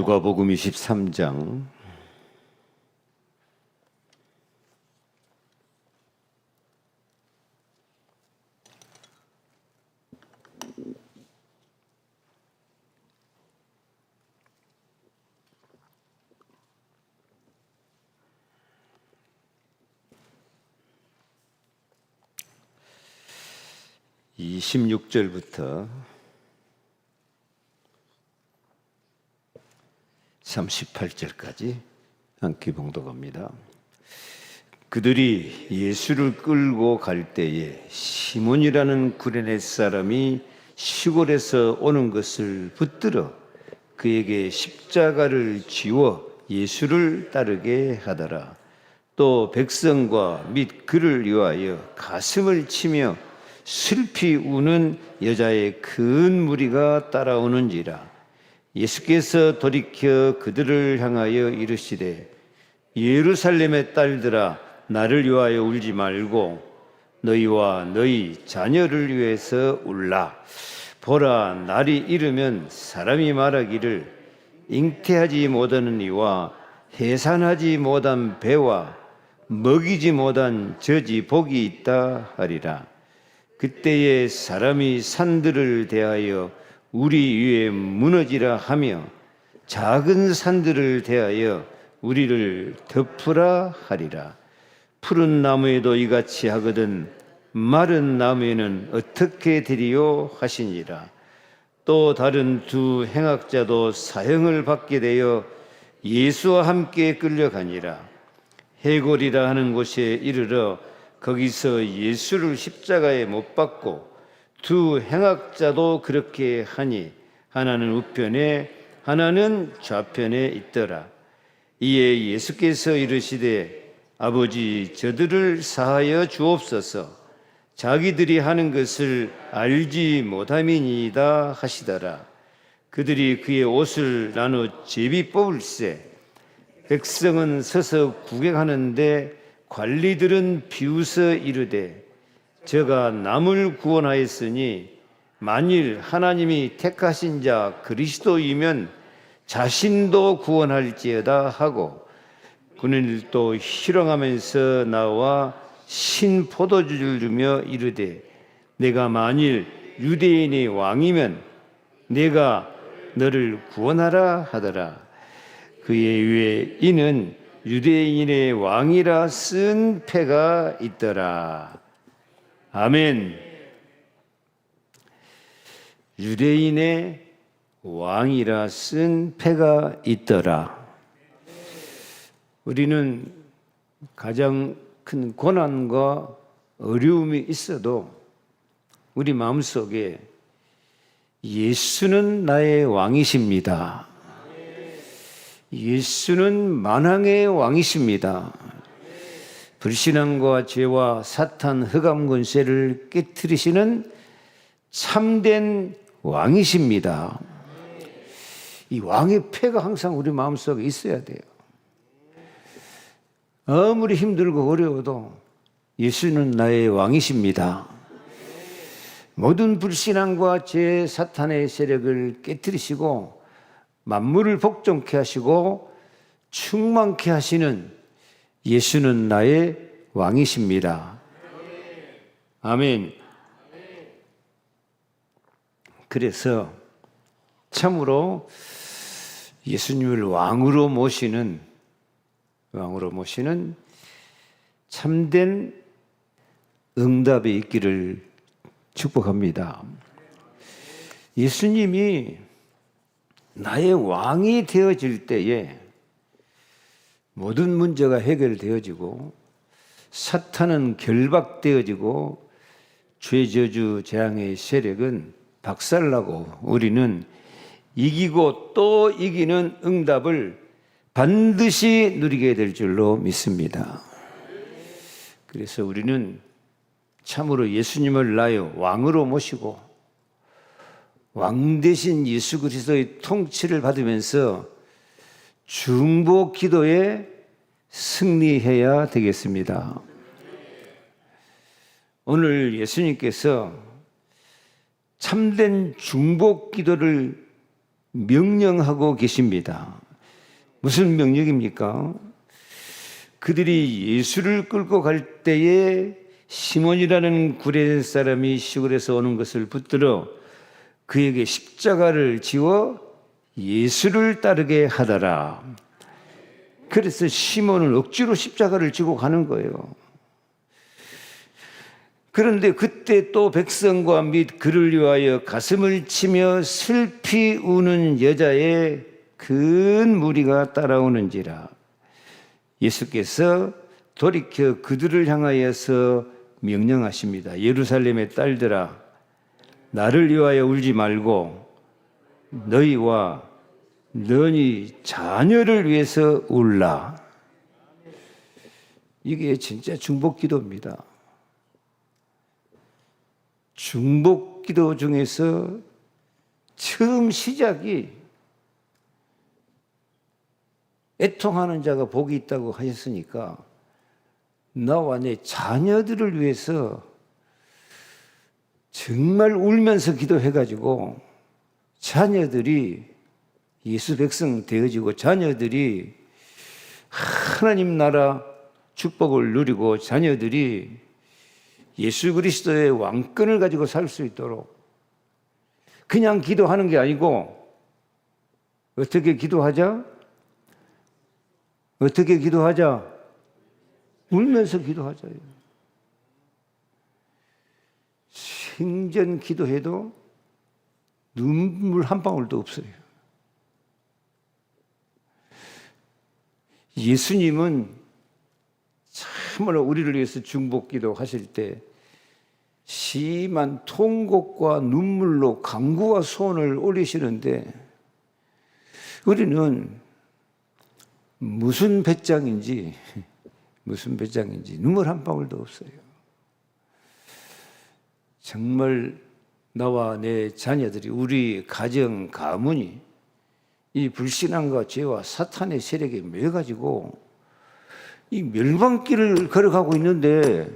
누가복음 23장. 26절부터 38절까지 함께 봉독합니다. 그들이 예수를 끌고 갈 때에 시몬이라는 구레네 사람이 시골에서 오는 것을 붙들어 그에게 십자가를 지워 예수를 따르게 하더라. 또 백성과 및 그를 위하여 가슴을 치며 슬피 우는 여자의 큰 무리가 따라오는지라 예수께서 돌이켜 그들을 향하여 이르시되 예루살렘의 딸들아 나를 위하여 울지 말고 너희와 너희 자녀를 위해서 울라. 보라 날이 이르면 사람이 말하기를 잉태하지 못하는 이와 해산하지 못한 배와 먹이지 못한 저지 복이 있다 하리라. 그때에 사람이 산들을 대하여 우리 위에 무너지라 하며 작은 산들을 대하여 우리를 덮으라 하리라. 푸른 나무에도 이같이 하거든 마른 나무에는 어떻게 되리요 하시니라. 또 다른 두 행악자도 사형을 받게 되어 예수와 함께 끌려가니라. 해골이라 하는 곳에 이르러 거기서 예수를 십자가에 못 박고 두 행악자도 그렇게 하니 하나는 우편에 하나는 좌편에 있더라. 이에 예수께서 이르시되 아버지 저들을 사하여 주옵소서 자기들이 하는 것을 알지 못함이니이다 하시더라. 그들이 그의 옷을 나눠 제비 뽑을세 백성은 서서 구경하는데 관리들은 비웃어 이르되 저가 남을 구원하였으니 만일 하나님이 택하신 자 그리스도이면 자신도 구원할지어다 하고 또 희롱하면서 나와 신 포도주를 주며 이르되 내가 만일 유대인의 왕이면 내가 너를 구원하라 하더라 그의 위에 이는 유대인의 왕이라 쓴 패가 있더라. 아멘. 유대인의 왕이라 쓴 패가 있더라. 우리는 가장 큰 고난과 어려움이 있어도 우리 마음속에 예수는 나의 왕이십니다. 예수는 만왕의 왕이십니다. 불신앙과 죄와 사탄 흑암 권세를 깨뜨리시는 참된 왕이십니다. 이 왕의 패가 항상 우리 마음속에 있어야 돼요. 아무리 힘들고 어려워도 예수는 나의 왕이십니다. 모든 불신앙과 죄, 사탄의 세력을 깨뜨리시고 만물을 복종케 하시고 충만케 하시는 예수는 나의 왕이십니다. 아멘. 그래서 참으로 예수님을 왕으로 모시는 왕으로 모시는 참된 응답이 있기를 축복합니다. 예수님이 나의 왕이 되어질 때에 모든 문제가 해결되어지고 사탄은 결박되어지고 죄저주 재앙의 세력은 박살나고 우리는 이기고 또 이기는 응답을 반드시 누리게 될 줄로 믿습니다. 그래서 우리는 참으로 예수님을 나의 왕으로 모시고 왕 대신 예수 그리스도의 통치를 받으면서 중보 기도에 승리해야 되겠습니다. 오늘 예수님께서 참된 중복 기도를 명령하고 계십니다. 무슨 명령입니까? 그들이 예수를 끌고 갈 때에 시몬이라는 구레 사람이 시골에서 오는 것을 붙들어 그에게 십자가를 지워 예수를 따르게 하더라. 그래서 시몬은 억지로 십자가를 지고 가는 거예요. 그런데 그때 또 백성과 및 그를 위하여 가슴을 치며 슬피 우는 여자의 큰 무리가 따라오는지라 예수께서 돌이켜 그들을 향하여서 명령하십니다. 예루살렘의 딸들아 나를 위하여 울지 말고 너희와 너희 자녀를 위해서 울라. 이게 진짜 중복 기도입니다. 중복 기도 중에서 처음 시작이 애통하는 자가 복이 있다고 하셨으니까 나와 내 자녀들을 위해서 정말 울면서 기도해가지고 자녀들이 예수 백성 되어지고 자녀들이 하나님 나라 축복을 누리고 자녀들이 예수 그리스도의 왕권을 가지고 살 수 있도록 그냥 기도하는 게 아니고 어떻게 기도하자? 어떻게 기도하자? 울면서 기도하자요. 생전 기도해도 눈물 한 방울도 없어요. 예수님은 참으로 우리를 위해서 중복기도 하실 때 심한 통곡과 눈물로 강구와 소원을 올리시는데 우리는 무슨 배짱인지 무슨 배짱인지 눈물 한 방울도 없어요. 정말 나와 내 자녀들이 우리 가정 가문이 이 불신앙과 죄와 사탄의 세력에 매가지고 이 멸망길을 걸어가고 있는데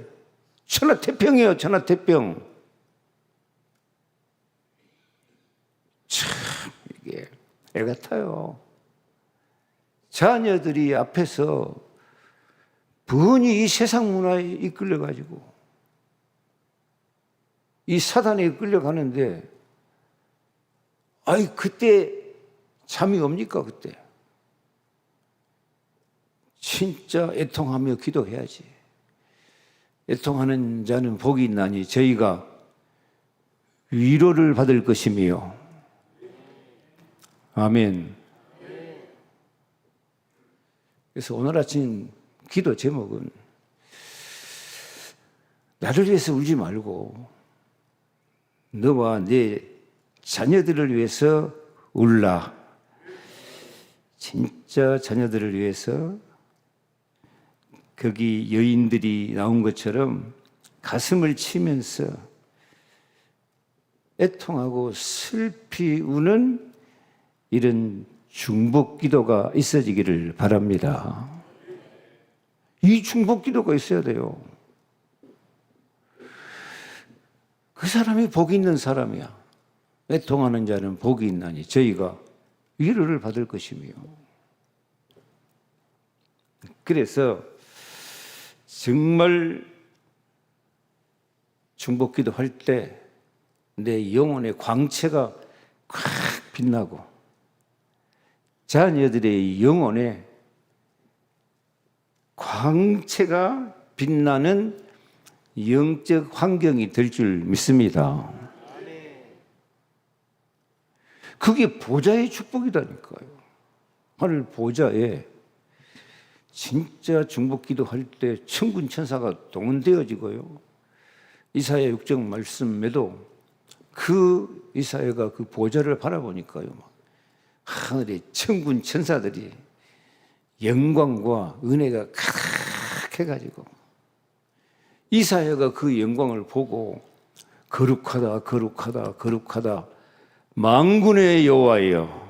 천하태평이에요 천하태평. 참 이게 애 같아요. 자녀들이 앞에서 번이 이 세상 문화에 이끌려 가지고 이 사단에 끌려가는데 아이 그때 잠이 옵니까 그때? 진짜 애통하며 기도해야지. 애통하는 자는 복이 있나니 저희가 위로를 받을 것이며. 아멘. 그래서 오늘 아침 기도 제목은 나를 위해서 울지 말고 너와 내 자녀들을 위해서 울라. 진짜 자녀들을 위해서 거기 여인들이 나온 것처럼 가슴을 치면서 애통하고 슬피 우는 이런 중복 기도가 있어지기를 바랍니다. 이 중복 기도가 있어야 돼요. 그 사람이 복 있는 사람이야. 애통하는 자는 복이 있나니 저희가 위로를 받을 것이며. 그래서 정말 중복기도 할 때 내 영혼의 광채가 콱 빛나고 자녀들의 영혼에 광채가 빛나는 영적 환경이 될 줄 믿습니다. 그게 보좌의 축복이다니까요. 하늘 보좌에 진짜 중복기도 할 때 천군 천사가 동원되어지고요. 이사야 6장 말씀에도 그 이사야가 그 보좌를 바라보니까요. 하늘에 천군 천사들이 영광과 은혜가 가득해가지고 이사야가 그 영광을 보고 거룩하다 거룩하다 거룩하다 망군의 여호와여.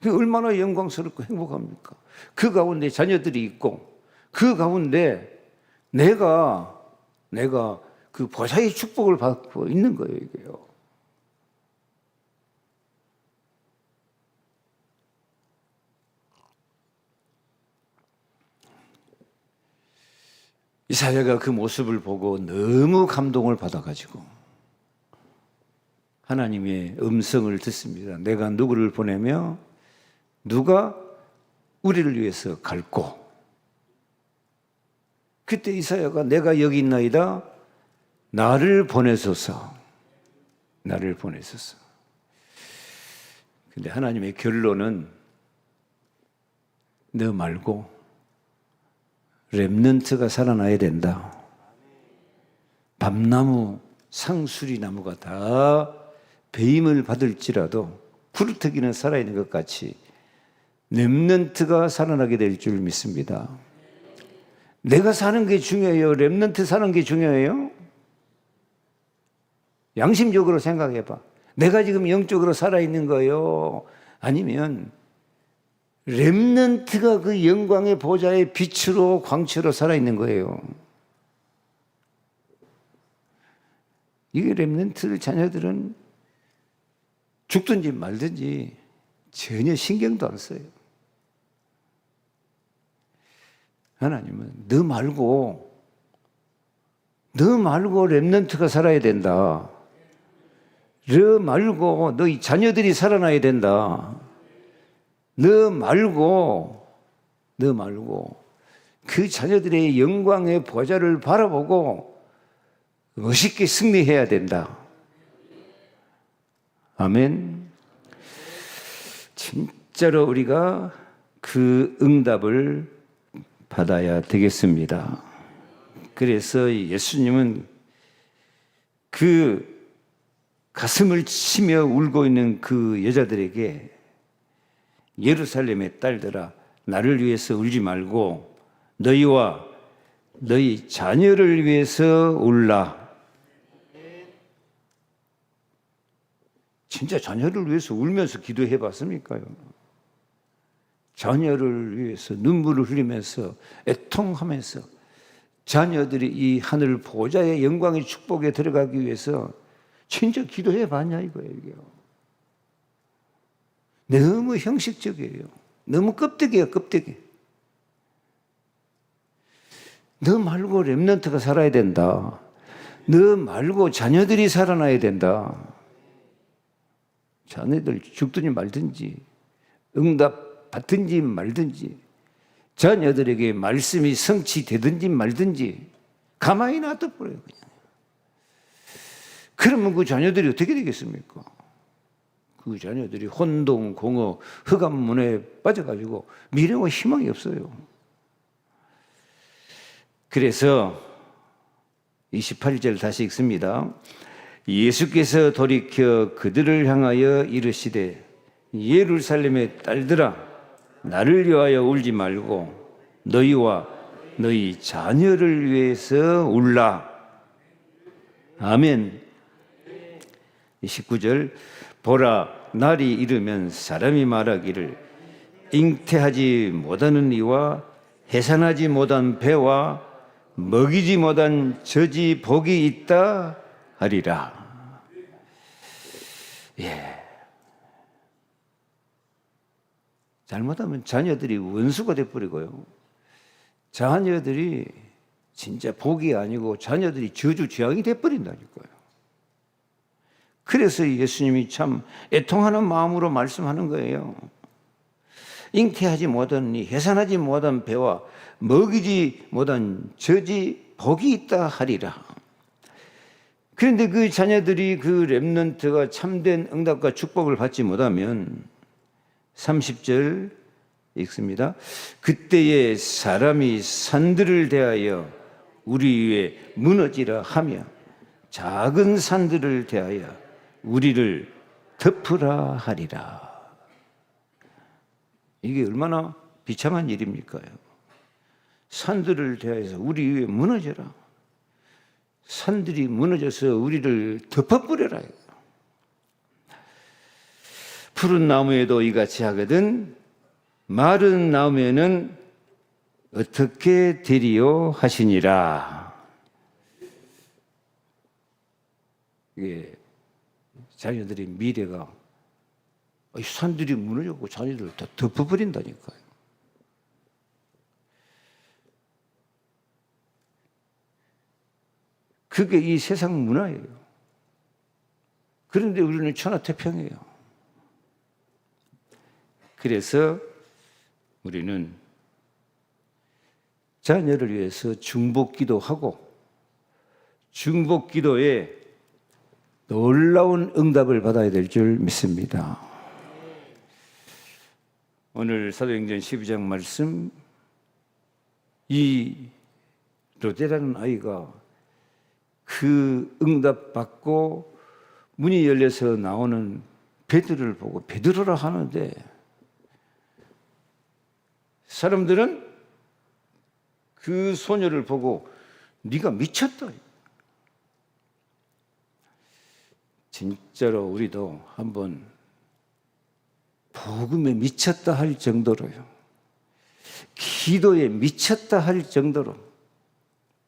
그 얼마나 영광스럽고 행복합니까? 그 가운데 자녀들이 있고 그 가운데 내가 내가 그 보좌의 축복을 받고 있는 거예요, 이게요. 이사야가 그 모습을 보고 너무 감동을 받아가지고 하나님의 음성을 듣습니다. 내가 누구를 보내며 누가 우리를 위해서 갈고 그때 이사야가 내가 여기 있나이다 나를 보내소서 나를 보내소서 근데 하나님의 결론은 너 말고 렘넌트가 살아나야 된다. 밤나무, 상수리 나무가 다 배임을 받을지라도 구르터기는 살아있는 것 같이 렘넌트가 살아나게 될 줄 믿습니다. 내가 사는 게 중요해요. 렘넌트 사는 게 중요해요. 양심적으로 생각해 봐. 내가 지금 영적으로 살아있는 거예요. 아니면 렘넌트가 그 영광의 보좌의 빛으로 광채로 살아있는 거예요. 이게 렘넌트 자녀들은 죽든지 말든지 전혀 신경도 안 써요. 하나님은 너 말고 너 말고 렘넌트가 살아야 된다. 너 말고 너희 자녀들이 살아나야 된다. 너 말고 너 말고 그 자녀들의 영광의 보좌를 바라보고 멋있게 승리해야 된다. 아멘. 진짜로 우리가 그 응답을 받아야 되겠습니다. 그래서 예수님은 그 가슴을 치며 울고 있는 그 여자들에게 예루살렘의 딸들아 나를 위해서 울지 말고 너희와 너희 자녀를 위해서 울라. 진짜 자녀를 위해서 울면서 기도해 봤습니까요? 자녀를 위해서 눈물을 흘리면서 애통하면서 자녀들이 이 하늘 보좌의 영광의 축복에 들어가기 위해서 진짜 기도해 봤냐 이거예요, 이게요. 너무 형식적이에요. 너무 껍데기야, 껍데기. 너 말고 랩런트가 살아야 된다. 너 말고 자녀들이 살아나야 된다. 자녀들 죽든지 말든지, 응답 받든지 말든지, 자녀들에게 말씀이 성취되든지 말든지, 가만히 놔둬버려요, 그냥. 그러면 그 자녀들이 어떻게 되겠습니까? 그 자녀들이 혼동, 공허, 흑암문에 빠져가지고 미래와 희망이 없어요. 그래서 28절 다시 읽습니다. 예수께서 돌이켜 그들을 향하여 이르시되 예루살렘의 딸들아 나를 위하여 울지 말고 너희와 너희 자녀를 위해서 울라. 아멘. 29절 보라 날이 이르면 사람이 말하기를 잉태하지 못하는 이와 해산하지 못한 배와 먹이지 못한 저지 복이 있다 하리라. 예. 잘못하면 자녀들이 원수가 돼버리고요. 자녀들이 진짜 복이 아니고 자녀들이 저주 재앙이 돼버린다니까요. 그래서 예수님이 참 애통하는 마음으로 말씀하는 거예요. 잉태하지 못하니 해산하지 못한 배와 먹이지 못한 저지 복이 있다 하리라. 그런데 그 자녀들이 그 렘넌트가 참된 응답과 축복을 받지 못하면 30절 읽습니다. 그때에 사람이 산들을 대하여 우리 위에 무너지라 하며 작은 산들을 대하여 우리를 덮으라 하리라. 이게 얼마나 비참한 일입니까요? 산들을 대하여서 우리 위에 무너져라. 산들이 무너져서 우리를 덮어버려라. 푸른 나무에도 이같이 하거든 마른 나무에는 어떻게 되리요 하시니라. 이게 자녀들의 미래가 산들이 무너졌고 자녀들 다 덮어버린다니까요. 그게 이 세상 문화예요. 그런데 우리는 천하태평이에요. 그래서 우리는 자녀를 위해서 중복 기도 하고 중복 기도에 놀라운 응답을 받아야 될 줄 믿습니다. 오늘 사도행전 12장 말씀 이 로데라는 아이가 그 응답 받고 문이 열려서 나오는 베드로를 보고 베드로라 하는데 사람들은 그 소녀를 보고 네가 미쳤다. 진짜로 우리도 한번 복음에 미쳤다 할 정도로요. 기도에 미쳤다 할 정도로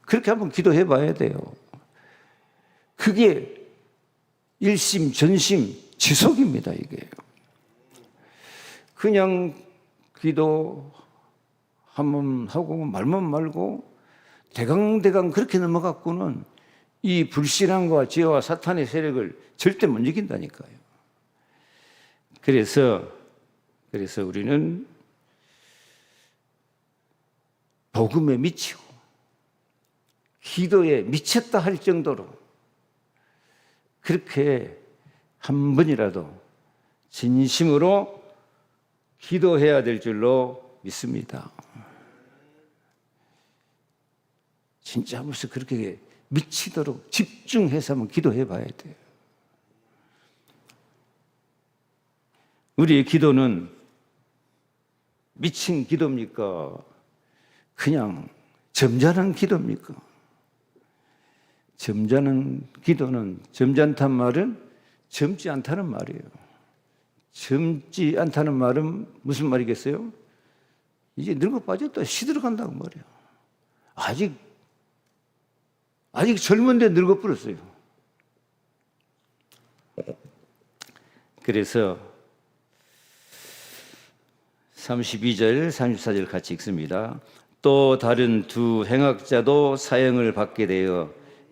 그렇게 한번 기도해 봐야 돼요. 그게 일심 전심 지속입니다, 이게. 그냥 기도 한 번 하고 말만 말고 대강대강 그렇게 넘어갔고는 이 불신앙과 죄와 사탄의 세력을 절대 못 이긴다니까요. 그래서 그래서 우리는 복음에 미치고 기도에 미쳤다 할 정도로 그렇게 한 번이라도 진심으로 기도해야 될 줄로 믿습니다. 진짜 무슨 그렇게 미치도록 집중해서 한번 기도해 봐야 돼요. 우리의 기도는 미친 기도입니까? 그냥 점잖은 기도입니까? 점잖은 기도는 점잖단 말은 젊지 않다는 말이에요. 젊지 않다는 말은 무슨 말이겠어요? 이제 늙어 빠졌다 시들어 간다고 말이에요. 아직 아직 젊은데 늙어 버렸어요. 그래서 32절, 34절 같이 읽습니다. 또 다른 두 행악자도 사형을 받게 되어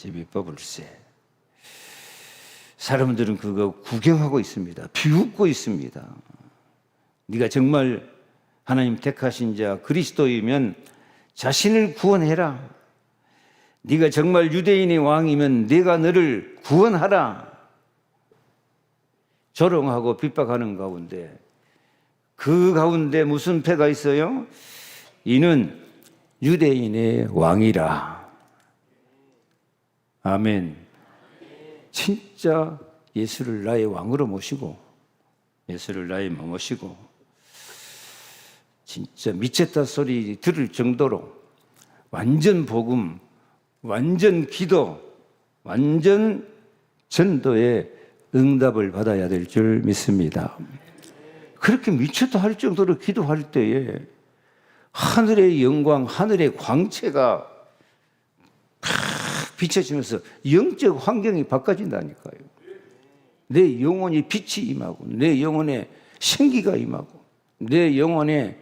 제비 뽑을세. 사람들은 그거 구경하고 있습니다. 비웃고 있습니다. 네가 정말 하나님 택하신 자 그리스도이면 자신을 구원해라. 네가 정말 유대인의 왕이면 네가 너를 구원하라. 조롱하고 핍박하는 가운데 그 가운데 무슨 패가 있어요? 이는 유대인의 왕이라. 아멘. 진짜 예수를 나의 왕으로 모시고 예수를 나의 모시고 진짜 미쳤다 소리 들을 정도로 완전 복음, 완전 기도, 완전 전도의 응답을 받아야 될 줄 믿습니다. 그렇게 미쳤다 할 정도로 기도할 때에 하늘의 영광, 하늘의 광채가 팍 비춰지면서 영적 환경이 바꿔진다니까요. 내 영혼이 빛이 임하고, 내 영혼에 생기가 임하고, 내 영혼에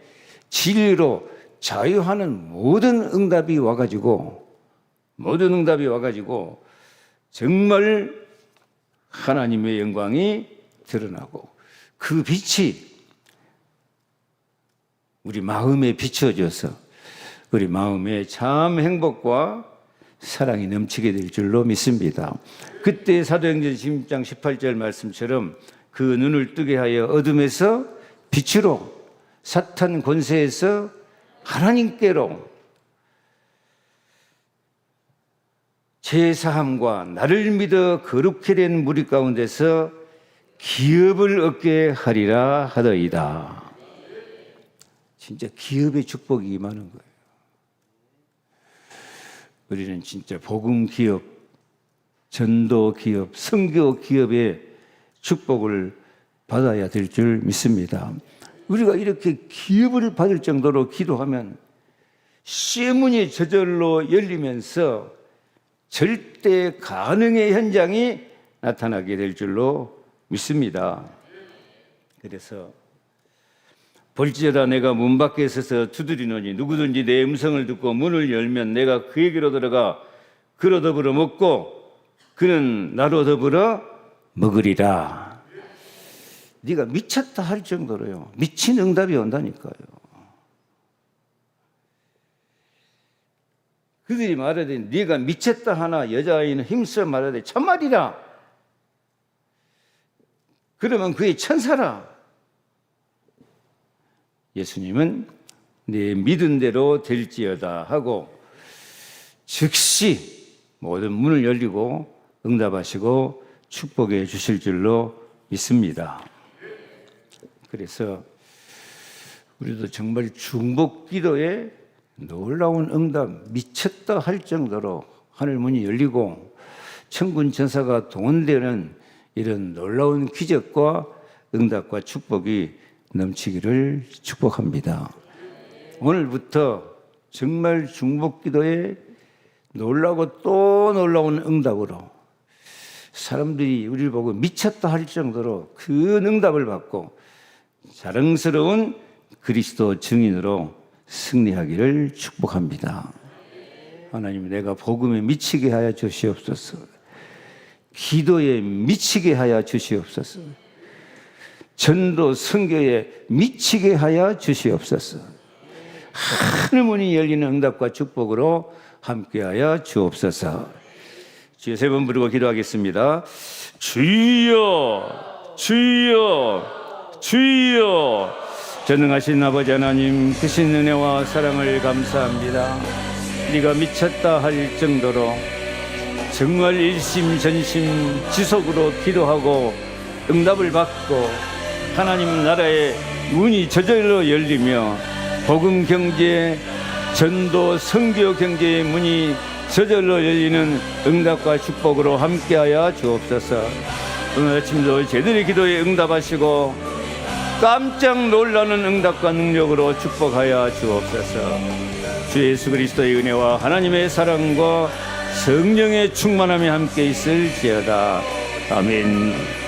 진리로 자유하는 모든 응답이 와가지고, 모든 응답이 와가지고, 정말 하나님의 영광이 드러나고, 그 빛이 우리 마음에 비춰져서 우리 마음에 참 행복과 사랑이 넘치게 될 줄로 믿습니다. 그때 사도행전 16장 18절 말씀처럼 그 눈을 뜨게 하여 어둠에서 빛으로 사탄 권세에서 하나님께로 제사함과 나를 믿어 거룩게 된 무리 가운데서 기업을 얻게 하리라 하더이다. 진짜 기업의 축복이 임하는 거예요. 우리는 진짜 복음 기업, 전도 기업, 선교 기업의 축복을 받아야 될 줄 믿습니다. 우리가 이렇게 기업을 받을 정도로 기도하면 시문이 저절로 열리면서 절대 가능의 현장이 나타나게 될 줄로 믿습니다. 그래서 볼지어다 내가 문 밖에 서서 두드리노니 누구든지 내 음성을 듣고 문을 열면 내가 그에게로 들어가 그로 더불어 먹고 그는 나로 더불어 먹으리라. 네가 미쳤다 할 정도로요. 미친 응답이 온다니까요. 그들이 말하되 네가 미쳤다 하나 여자아이는 힘써 말하되 참말이라. 그러면 그의 천사라. 예수님은 네 믿은 대로 될지어다 하고 즉시 모든 문을 열리고 응답하시고 축복해 주실 줄로 믿습니다. 그래서 우리도 정말 중복 기도에 놀라운 응답 미쳤다 할 정도로 하늘 문이 열리고 천군 천사가 동원되는 이런 놀라운 기적과 응답과 축복이 넘치기를 축복합니다. 오늘부터 정말 중복 기도에 놀라고 또 놀라운 응답으로 사람들이 우리를 보고 미쳤다 할 정도로 그 응답을 받고 자랑스러운 그리스도 증인으로 승리하기를 축복합니다. 하나님 내가 복음에 미치게 하여 주시옵소서. 기도에 미치게 하여 주시옵소서. 전도 선교에 미치게 하여 주시옵소서. 하늘 문이 열리는 응답과 축복으로 함께하여 주옵소서. 주여 세 번 부르고 기도하겠습니다. 주여, 주여, 주여. 전능하신 아버지 하나님 크신 은혜와 사랑을 감사합니다. 네가 미쳤다 할 정도로 정말 일심전심 지속으로 기도하고 응답을 받고 하나님 나라의 문이 저절로 열리며 복음 경제 전도 선교 경제의 문이 저절로 열리는 응답과 축복으로 함께하여 주옵소서. 오늘 아침도 제들의 기도에 응답하시고 깜짝 놀라는 응답과 능력으로 축복하여 주옵소서. 주 예수 그리스도의 은혜와 하나님의 사랑과 성령의 충만함이 함께 있을지어다. 아멘.